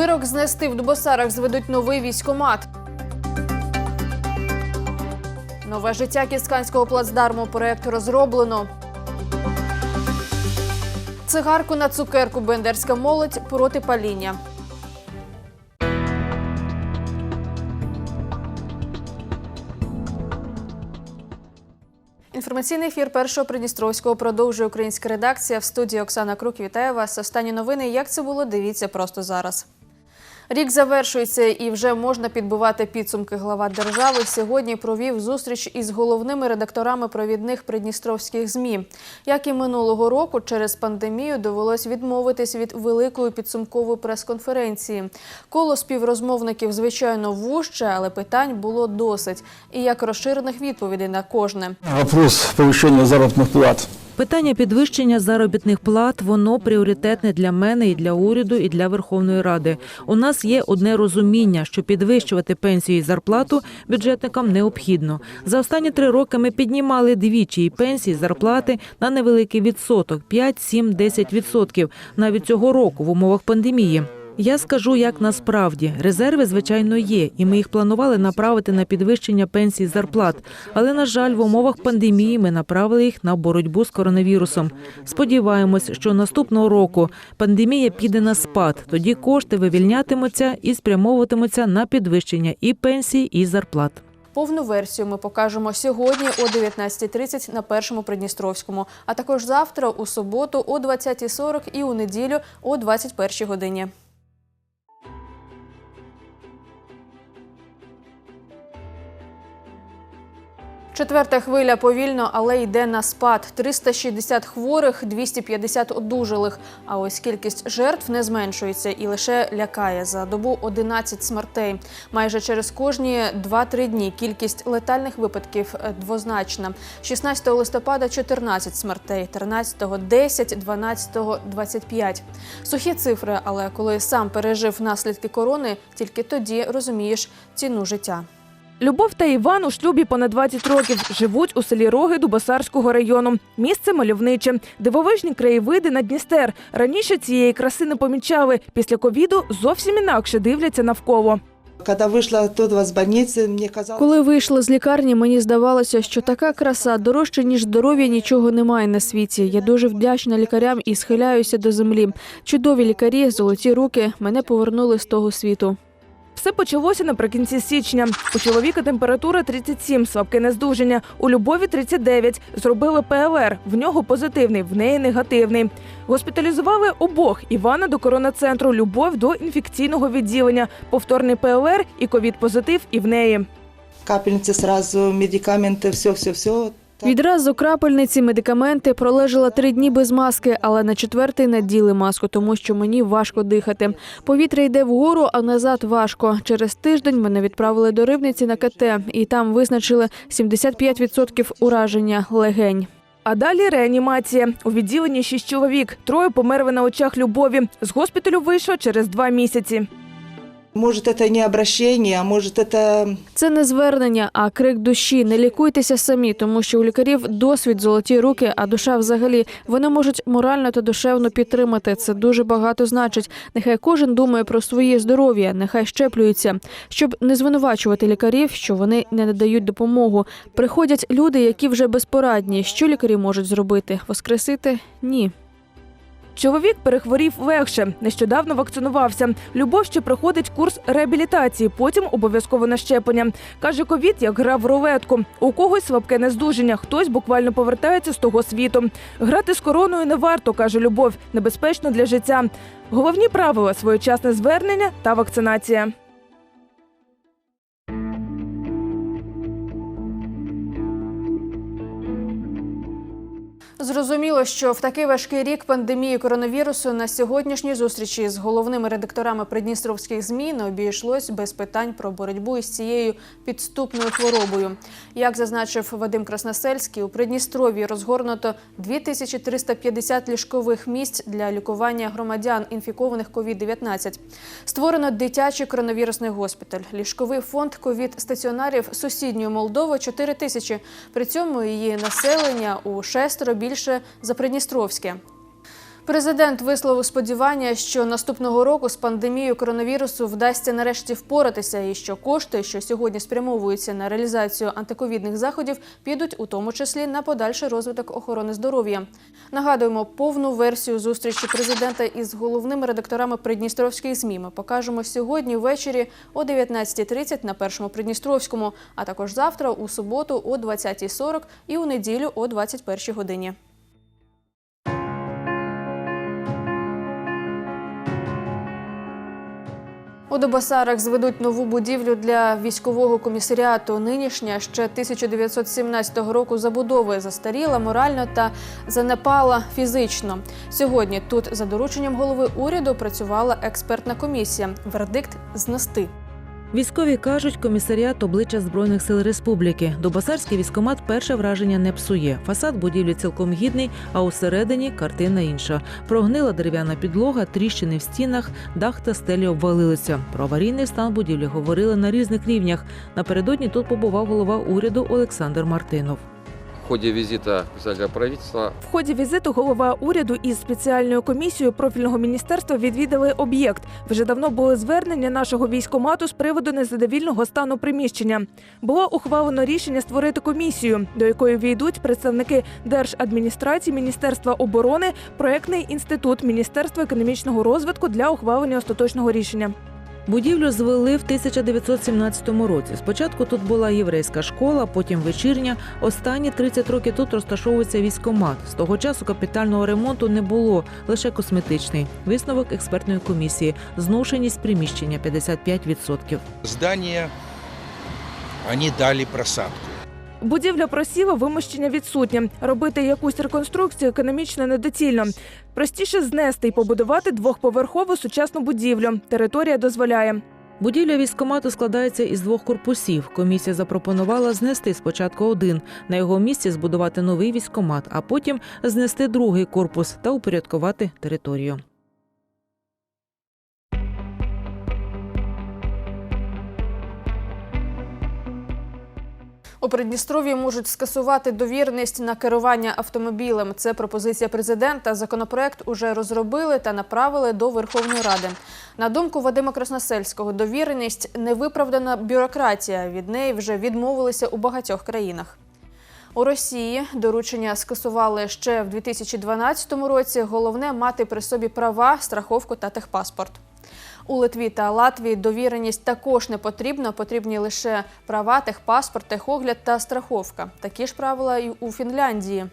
Вирок знести в Дубосарах зведуть новий військомат. Нове життя Кісканського плацдарму проєкту розроблено. Цигарку на цукерку бендерська молодь проти паління. Інформаційний ефір першого Придністровського продовжує українська редакція. В студії Оксана Крук вітаю вас. Останні новини. Як це було? Дивіться просто зараз. Рік завершується і вже можна підбивати підсумки. Глава держави сьогодні провів зустріч із головними редакторами провідних придністровських змі. Як і минулого року, через пандемію довелось відмовитись від великої підсумкової прес-конференції. Коло співрозмовників, звичайно, вужче, але питань було досить. І як розширених відповідей на кожне. Вопрос повищення заробітних плат. Питання підвищення заробітних плат воно пріоритетне для мене і для уряду, і для Верховної Ради. У нас є одне розуміння, що підвищувати пенсії і зарплату бюджетникам необхідно. За останні три роки ми піднімали двічі і пенсії, і зарплати на невеликий відсоток 5, 7, 10 відсотків навіть цього року в умовах пандемії. Я скажу, як насправді резерви, звичайно, є, і ми їх планували направити на підвищення пенсій зарплат. Але на жаль, в умовах пандемії ми направили їх на боротьбу з коронавірусом. Сподіваємось, що наступного року пандемія піде на спад. Тоді кошти вивільнятимуться і спрямовуватимуться на підвищення і пенсій, і зарплат. Повну версію ми покажемо сьогодні о 19.30 на першому Придністровському, а також завтра у суботу о 20.40 і у неділю о 21 годині. Четверта хвиля повільно, але йде на спад. 360 хворих, 250 одужалих. А ось кількість жертв не зменшується і лише лякає. За добу 11 смертей. Майже через кожні 2-3 дні кількість летальних випадків е, двозначна. 16 листопада 14 смертей, 13-го 10, 12-го 25. Сухі цифри, але коли сам пережив наслідки корони, тільки тоді розумієш ціну життя. Любов та Іван у шлюбі понад 20 років живуть у селі Роги Дубосарського району. Місце мальовниче, дивовижні краєвиди на Дністер. Раніше цієї краси не помічали. Після ковіду зовсім інакше дивляться навколо. Коли вийшла з лікарні, мені здавалося, що така краса дорожче ніж здоров'я нічого немає на світі. Я дуже вдячна лікарям і схиляюся до землі. Чудові лікарі, золоті руки мене повернули з того світу. Все почалося наприкінці січня. У чоловіка температура 37, слабке нездужання. У Любові 39. Зробили ПЛР. В нього позитивний, в неї негативний. Госпіталізували обох Івана до коронацентру, Любов до інфекційного відділення, повторний ПЛР і ковід-позитив і в неї. капельницы сразу, медикаменты, все-все-все. Відразу крапельниці, медикаменти пролежала три дні без маски, але на четвертий наділи маску, тому що мені важко дихати. Повітря йде вгору, а назад важко. Через тиждень мене відправили до рибниці на КТ, і там визначили 75% ураження легень. А далі реанімація. У відділенні шість чоловік. Троє померли на очах любові. З госпіталю вийшло через два місяці. Может, это не обращение, а может, это Це не звернення, а крик душі. Не лікуйтеся самі, тому що у лікарів досвід золоті руки, а душа взагалі вони можуть морально та душевно підтримати. Це дуже багато значить. Нехай кожен думає про своє здоров'я, нехай щеплюється, щоб не звинувачувати лікарів, що вони не надають допомогу. Приходять люди, які вже безпорадні. Що лікарі можуть зробити? Воскресити? Ні. Чоловік перехворів легше, нещодавно вакцинувався. Любов ще проходить курс реабілітації, потім обов'язково на щеплення. Каже, ковід як гра в рулетку. У когось слабке нездужання, хтось буквально повертається з того світу. Грати з короною не варто, каже Любов, небезпечно для життя. Головні правила своєчасне звернення та вакцинація. Зрозуміло, що в такий важкий рік пандемії коронавірусу на сьогоднішній зустрічі з головними редакторами придністровських змі не обійшлось без питань про боротьбу із цією підступною хворобою. Як зазначив Вадим Красносельський, у Придністров'ї розгорнуто 2350 ліжкових місць для лікування громадян інфікованих COVID-19. Створено дитячий коронавірусний госпіталь. Ліжковий фонд ковід-стаціонарів сусідньої Молдови 4 тисячі. При цьому її населення у шестеро більше за Придністровське. Президент висловив сподівання, що наступного року з пандемією коронавірусу вдасться нарешті впоратися, і що кошти, що сьогодні спрямовуються на реалізацію антиковідних заходів, підуть у тому числі на подальший розвиток охорони здоров'я. Нагадуємо, повну версію зустрічі президента із головними редакторами придністровських ЗМІ ми покажемо сьогодні ввечері о 19.30 на першому Придністровському, а також завтра у суботу о 20.40 і у неділю о 21 годині. У Добасарах зведуть нову будівлю для військового комісаріату. Нинішня ще 1917 року забудови застаріла морально та занепала фізично. Сьогодні тут за дорученням голови уряду працювала експертна комісія. Вердикт знести. Військові кажуть, комісаріат обличчя Збройних сил республіки. Добасарський військомат перше враження не псує. Фасад будівлі цілком гідний, а усередині картина інша. Прогнила дерев'яна підлога, тріщини в стінах, дах та стелі обвалилися. Про аварійний стан будівлі говорили на різних рівнях. Напередодні тут побував голова уряду Олександр Мартинов. В ходе визита представителя правительства В ході візиту голова уряду із спеціальною комісією профільного міністерства відвідали об'єкт. Вже давно були звернення нашого військомату з приводу незадовільного стану приміщення. Було ухвалено рішення створити комісію, до якої війдуть представники держадміністрації, Міністерства оборони, проектний інститут Міністерства економічного розвитку для ухвалення остаточного рішення. Будівлю звели в 1917 році. Спочатку тут була єврейська школа, потім вечірня. Останні 30 років тут розташовується військомат. З того часу капітального ремонту не було, лише косметичний. Висновок експертної комісії. Зношеність приміщення 55%. Здання вони дали просадку. Будівля просіла, вимощення відсутнє. Робити якусь реконструкцію економічно недоцільно. Простіше знести і побудувати двохповерхову сучасну будівлю. Територія дозволяє. Будівля військомату складається із двох корпусів. Комісія запропонувала знести спочатку один, на його місці збудувати новий військомат, а потім знести другий корпус та упорядкувати територію. У Придністров'ї можуть скасувати довіреність на керування автомобілем. Це пропозиція президента. Законопроект уже розробили та направили до Верховної Ради. На думку Вадима Красносельського, довіреність невиправдана бюрократія. Від неї вже відмовилися у багатьох країнах. У Росії доручення скасували ще в 2012 році. Головне мати при собі права, страховку та техпаспорт. У Литві та Латвії довіреність також не потрібна. Потрібні лише права, техпаспорт, техогляд та страховка. Такі ж правила і у Фінляндії.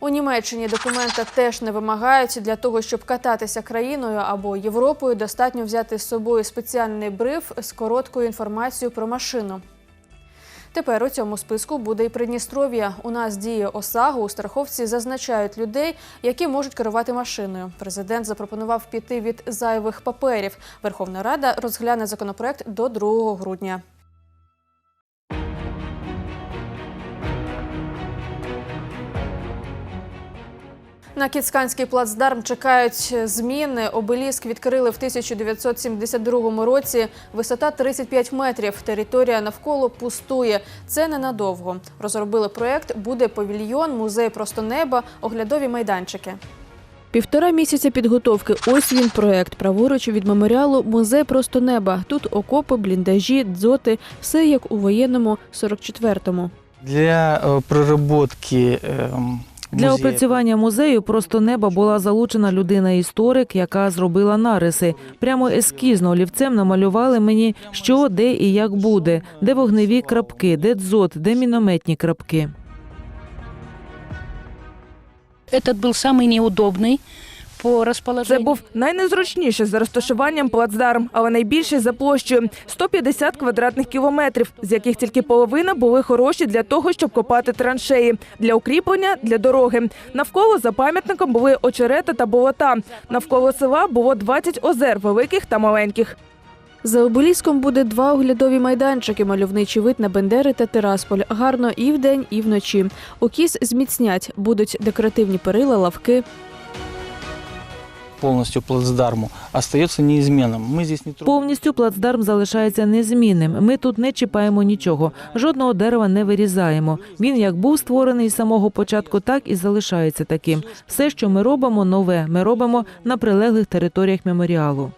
У Німеччині документа теж не вимагають. Для того, щоб кататися країною або Європою, достатньо взяти з собою спеціальний бриф з короткою інформацією про машину. Тепер у цьому списку буде і Придністров'я. У нас діє ОСАГО. У страховці зазначають людей, які можуть керувати машиною. Президент запропонував піти від зайвих паперів. Верховна Рада розгляне законопроект до 2 грудня. На Кіцканський плацдарм чекають зміни. Обеліск відкрили в 1972 році. Висота 35 метрів. Територія навколо пустує. Це ненадовго. Розробили проект. Буде павільйон, музей просто неба, оглядові майданчики. Півтора місяця підготовки. Ось він проект. Праворуч від меморіалу музей просто неба. Тут окопи, бліндажі, дзоти, все як у воєнному 44-му. Для э, проработки эм, Для музея опрацювання музею просто неба була залучена людина-історик, яка зробила нариси. Прямо ескізно олівцем намалювали мені, що, де і як буде, де вогневі крапки, де дзот, де мінометні крапки. Этот был самый неудобный по Це був найнезручніший за розташуванням плацдарм, але найбільший за площею 150 квадратних кілометрів, з яких тільки половина були хороші для того, щоб копати траншеї для укріплення для дороги. Навколо за пам'ятником були очерети та болота. Навколо села було 20 озер, великих та маленьких. За обеліском буде два оглядові майданчики, мальовничий вид на Бендери та Тирасполь. Гарно і вдень, і вночі. Окіс зміцнять, будуть декоративні перила, лавки. Полностью плацдарму остается неизменным. Мы здесь не трогаем. Повністю плацдарм залишається незмінним. Ми тут не чіпаємо нічого, жодного дерева не вирізаємо. Він як був створений з самого початку, так і залишається таким. Все, що ми робимо, нове. Ми робимо на прилеглих територіях меморіалу.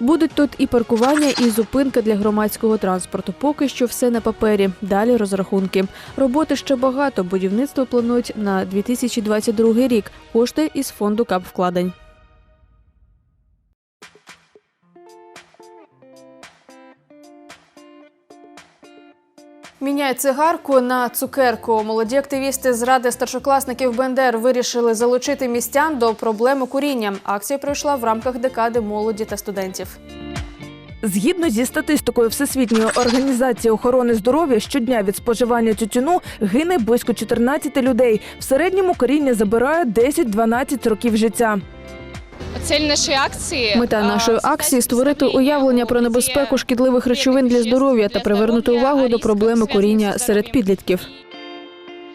Будуть тут і паркування, і зупинка для громадського транспорту. Поки що все на папері. Далі розрахунки. Роботи ще багато. Будівництво планують на 2022 рік. Кошти із фонду КАП Міняє цигарку на цукерку. Молоді активісти з ради старшокласників БНДР вирішили залучити містян до проблеми куріння. Акція пройшла в рамках декади молоді та студентів. Згідно зі статистикою Всесвітньої організації охорони здоров'я, щодня від споживання тютюну гине близько 14 людей. В середньому коріння забирає 10-12 років життя. Цель нашої акції Мета нашої акції створити уявлення про небезпеку шкідливих речовин для здоров'я та привернути увагу до проблеми куріння серед підлітків.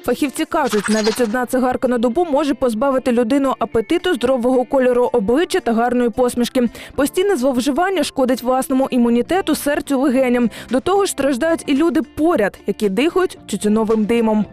Фахівці кажуть, навіть одна цигарка на добу може позбавити людину апетиту, здорового кольору обличчя та гарної посмішки. Постійне зловживання шкодить власному імунітету, серцю, легеням. До того ж страждають і люди поряд, які дихають тютюновим димом.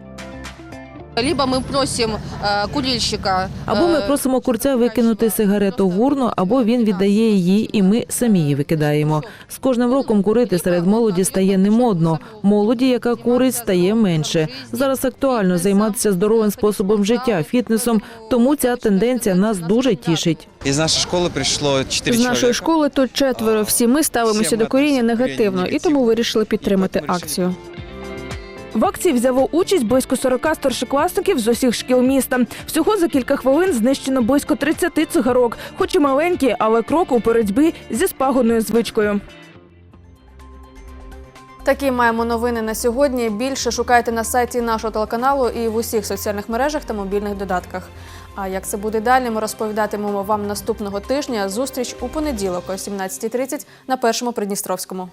Либо ми просимо е, курильщика Або ми е, просимо курця викинути сигарету в урну, або він віддає її, і ми самі її викидаємо. З кожним роком курити серед молоді стає немодно. Молоді, яка курить, стає менше. Зараз актуально займатися здоровим способом життя, фітнесом. Тому ця тенденція нас дуже тішить. Із нашої школи прийшло 4 З нашої школи тут четверо. Всі ми ставимося до куріння негативно і тому вирішили підтримати акцію. В акції взяло участь близько 40 старшокласників з усіх шкіл міста. Всього за кілька хвилин знищено близько 30 цигарок, хоч і маленькі, але крок у боротьбі зі спагонною звичкою. Такі маємо новини на сьогодні. Більше шукайте на сайті нашого телеканалу і в усіх соціальних мережах та мобільних додатках. А як це буде далі, ми розповідатимемо вам наступного тижня. Зустріч у понеділок о 17.30 на першому Придністровському.